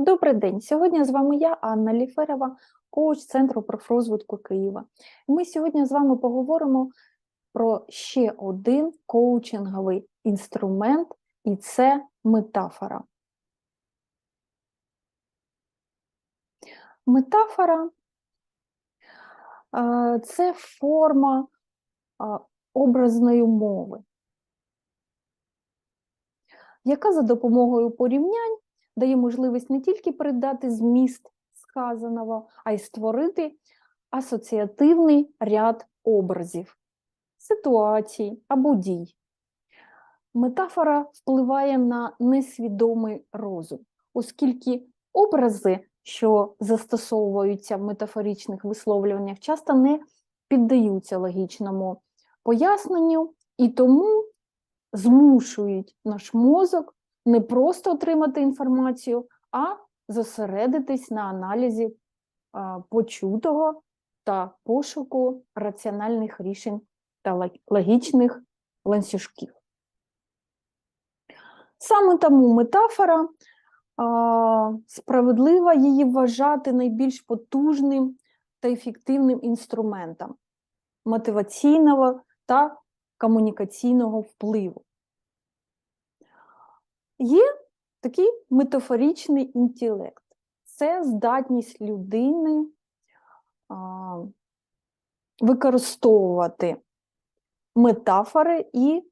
Добрий день. Сьогодні з вами я, Анна Ліферова, коуч Центру профрозвитку Києва. Ми сьогодні з вами поговоримо про ще один коучинговий інструмент, і це метафора. Метафора це форма образної мови, яка за допомогою порівнянь дає можливість не тільки передати зміст сказаного, а й створити асоціативний ряд образів, ситуацій або дій. Метафора впливає на несвідомий розум, оскільки образи, що застосовуються в метафоричних висловлюваннях, часто не піддаються логічному поясненню і тому змушують наш мозок не просто отримати інформацію, а зосередитись на аналізі почутого та пошуку раціональних рішень та логічних ланцюжків. Саме тому метафора а, справедлива її вважати найбільш потужним та ефективним інструментом мотиваційного та комунікаційного впливу. Є такий метафоричний інтелект. Це здатність людини а, використовувати метафори і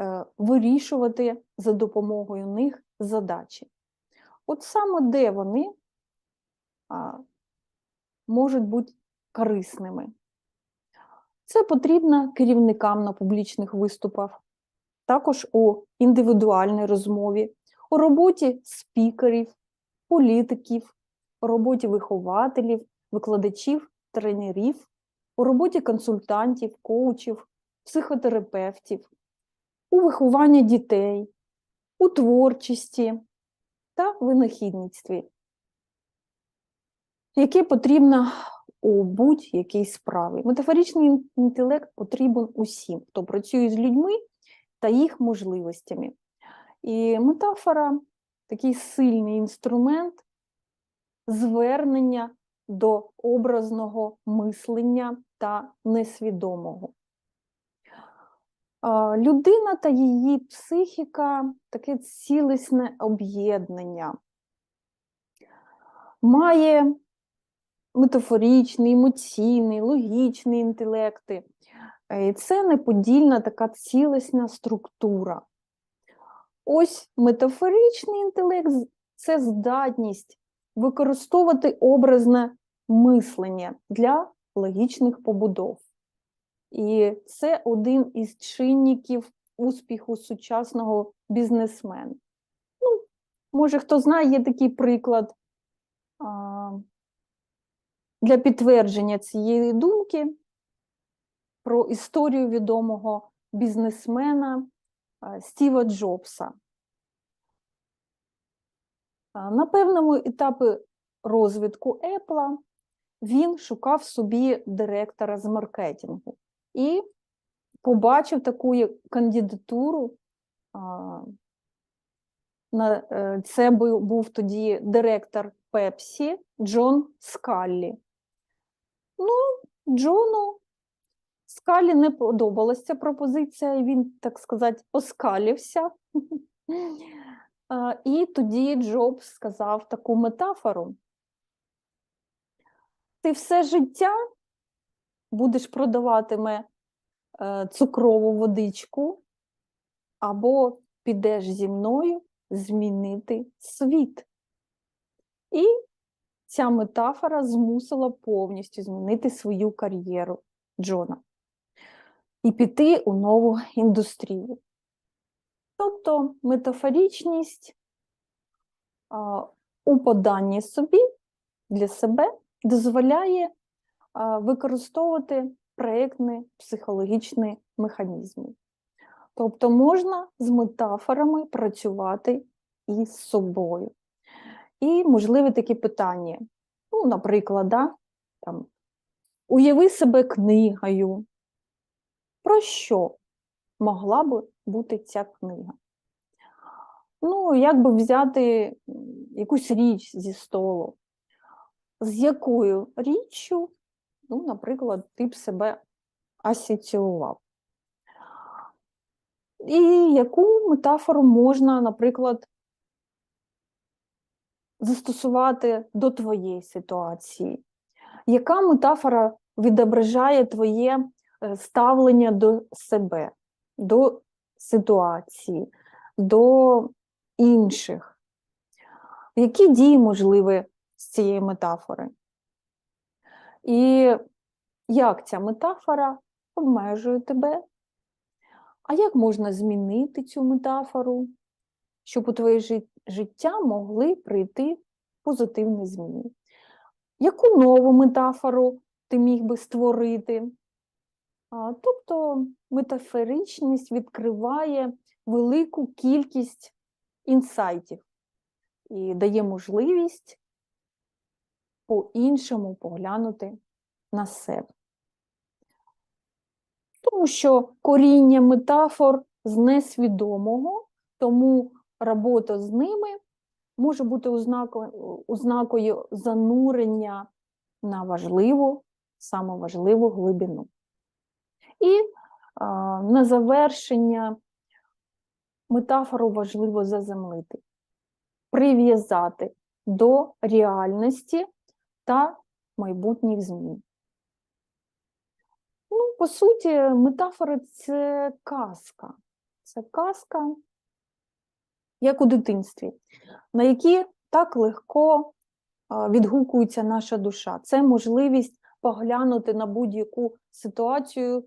е, вирішувати за допомогою них задачі. От саме де вони а, можуть бути корисними. Це потрібно керівникам на публічних виступах, також у індивідуальній розмові, у роботі спікерів, політиків, у роботі вихователів, викладачів, тренерів, у роботі консультантів, коучів, психотерапевтів, у вихованні дітей, у творчості та винахідництві, яке потрібно у будь-якій справі. Метафоричний інтелект потрібен усім, хто працює з людьми та їх можливостями. І метафора такий сильний інструмент звернення до образного мислення та несвідомого. Людина та її психіка таке цілісне об'єднання, має метафоричний, емоційний, логічний інтелекти. І це неподільна така цілісна структура. Ось метафоричний інтелект це здатність використовувати образне мислення для логічних побудов. І це один із чинників успіху сучасного бізнесмена. Ну, Може, хто знає, є такий приклад а, для підтвердження цієї думки про історію відомого бізнесмена Стіва Джобса. На певному етапі розвитку Apple він шукав собі директора з маркетингу і побачив таку кандидатуру. Е, це був тоді директор Пепсі Джон Скаллі. Ну, Джону Скалі не подобалася пропозиція, він, так сказати, оскалився. І тоді Джобс сказав таку метафору: ти все життя будеш продаватиме е, цукрову водичку, або підеш зі мною змінити світ. І ця метафора змусила повністю змінити свою кар'єру Джона і піти у нову індустрію. Тобто метафорічність а, у поданні собі для себе дозволяє а, використовувати проєктні психологічні механізми. Тобто можна з метафорами працювати із собою. І можливі такі питання. Ну, Наприклад, да, там, уяви себе книгою, про що могла б бути ця книга? Ну, як би взяти якусь річ зі столу. З якою річчю, ну, наприклад, ти б себе асоціював? І яку метафору можна, наприклад, застосувати до твоєї ситуації? Яка метафора відображає твоє ставлення до себе, до ситуації, до інших? Які дії можливі з цієї метафори? І як ця метафора обмежує тебе? А як можна змінити цю метафору, щоб у твоє життя могли прийти позитивні зміни? Яку нову метафору ти міг би створити? Тобто метафоричність відкриває велику кількість інсайтів і дає можливість по-іншому поглянути на себе. Тому що коріння метафор з несвідомого, тому робота з ними може бути ознакою, занурення на важливу, саме важливу глибину. І а, на завершення метафору важливо заземлити, прив'язати до реальності та майбутніх змін. Ну, по суті, метафори це казка. Це казка, як у дитинстві, на які так легко відгукується наша душа. Це можливість поглянути на будь-яку ситуацію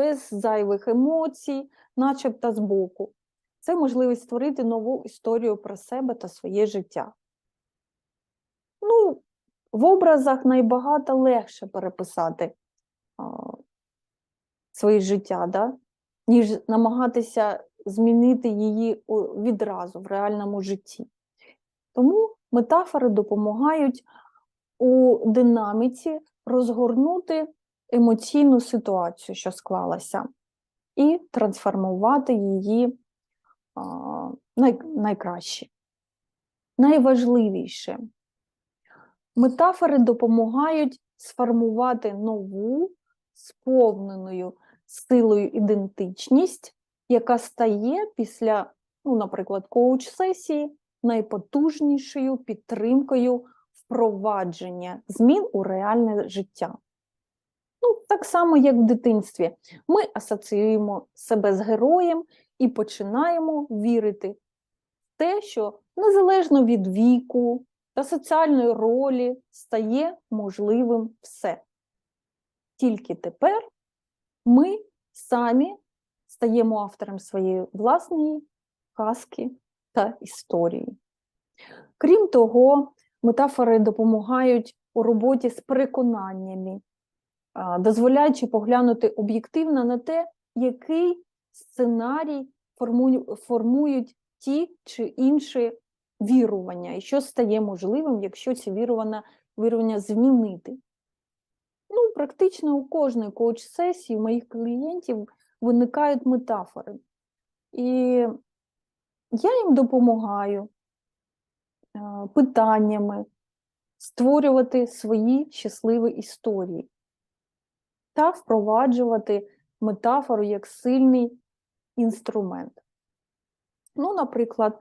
без зайвих емоцій, начебто збоку. Це можливість створити нову історію про себе та своє життя. Ну, в образах найбагато легше переписати а, своє життя, да? ніж намагатися змінити її відразу в реальному житті. Тому метафори допомагають у динаміці розгорнути емоційну ситуацію, що склалася, і трансформувати її най, найкраще. Найважливіше метафори допомагають сформувати нову, сповненою силою ідентичність, яка стає після, ну, наприклад, коуч-сесії найпотужнішою підтримкою впровадження змін у реальне життя. Ну, Так само, як в дитинстві, ми асоціюємо себе з героєм і починаємо вірити в те, що незалежно від віку та соціальної ролі стає можливим все. Тільки тепер ми самі стаємо автором своєї власної казки та історії. Крім того, метафори допомагають у роботі з переконаннями, дозволяючи поглянути об'єктивно на те, який сценарій формують ті чи інші вірування, і що стає можливим, якщо ці вірування, вірування змінити. Ну, Практично у кожної коуч-сесії у моїх клієнтів виникають метафори. І я їм допомагаю питаннями створювати свої щасливі історії та впроваджувати метафору як сильний інструмент. Ну, наприклад,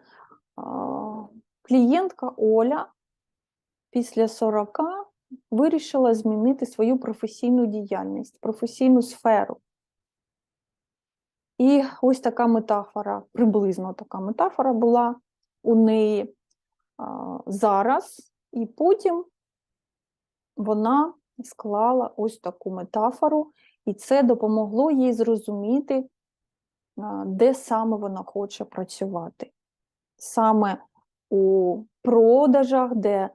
клієнтка Оля після 40 вирішила змінити свою професійну діяльність, професійну сферу. І ось така метафора, приблизно така метафора була у неї зараз, і потім вона склала ось таку метафору, і це допомогло їй зрозуміти, де саме вона хоче працювати. Саме у продажах, де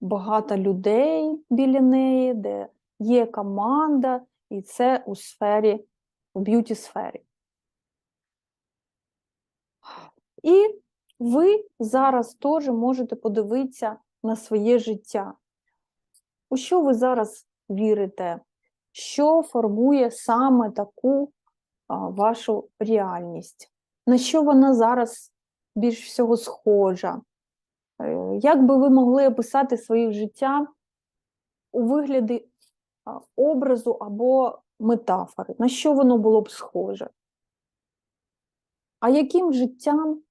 багато людей біля неї, де є команда, і це у сфері, у б'юті сфері. І ви зараз теж можете подивитися на своє життя. У що ви зараз вірите? Що формує саме таку вашу реальність? На що вона зараз більш всього схожа? Е, Як би ви могли описати своє життя у вигляді образу або метафори? На що воно було б схоже? А яким життям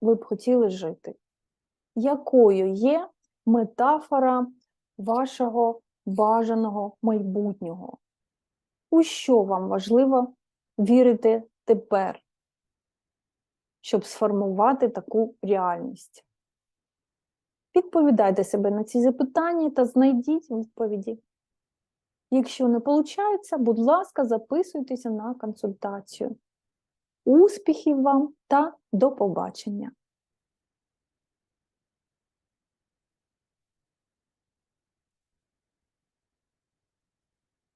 ви б хотіли жити? Якою є метафора вашого бажаного майбутнього? У що вам важливо вірити тепер, щоб сформувати таку реальність? Відповідайте себе на ці запитання та знайдіть відповіді. Якщо не виходить, будь ласка, записуйтеся на консультацію. Успіхів вам та до побачення!